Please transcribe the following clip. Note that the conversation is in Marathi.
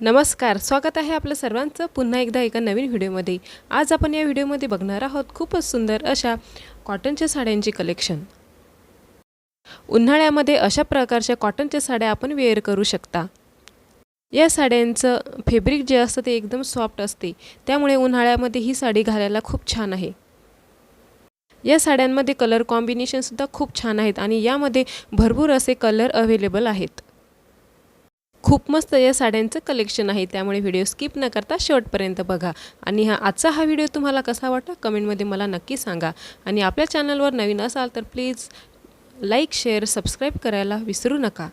नमस्कार स्वागत आहे आपलं सर्वांचं पुन्हा एकदा एका नवीन व्हिडिओमध्ये. आज आपण या व्हिडिओमध्ये बघणार आहोत खूपच सुंदर अशा कॉटनच्या साड्यांची कलेक्शन उन्हाळ्यामध्ये अशा प्रकारच्या कॉटनच्या साड्या आपण वेअर करू शकता. या साड्यांचं फेब्रिक जे असतं ते एकदम सॉफ्ट असते. त्यामुळे उन्हाळ्यामध्ये ही साडी घालायला खूप छान आहे. या साड्यांमध्ये कलर कॉम्बिनेशनसुद्धा खूप छान आहेत आणि यामध्ये भरपूर असे कलर अवेलेबल आहेत. खूप मस्त या साड्यांचं कलेक्शन आहे. त्यामुळे व्हिडिओ स्किप न करता शेवटपर्यंत बघा. आणि हा आजचा हा व्हिडिओ तुम्हाला कसा वाटला? कमेंटमध्ये मला नक्की सांगा. आणि आपल्या चॅनलवर नवीन असाल तर प्लीज लाईक शेअर सबस्क्राईब करायला विसरू नका.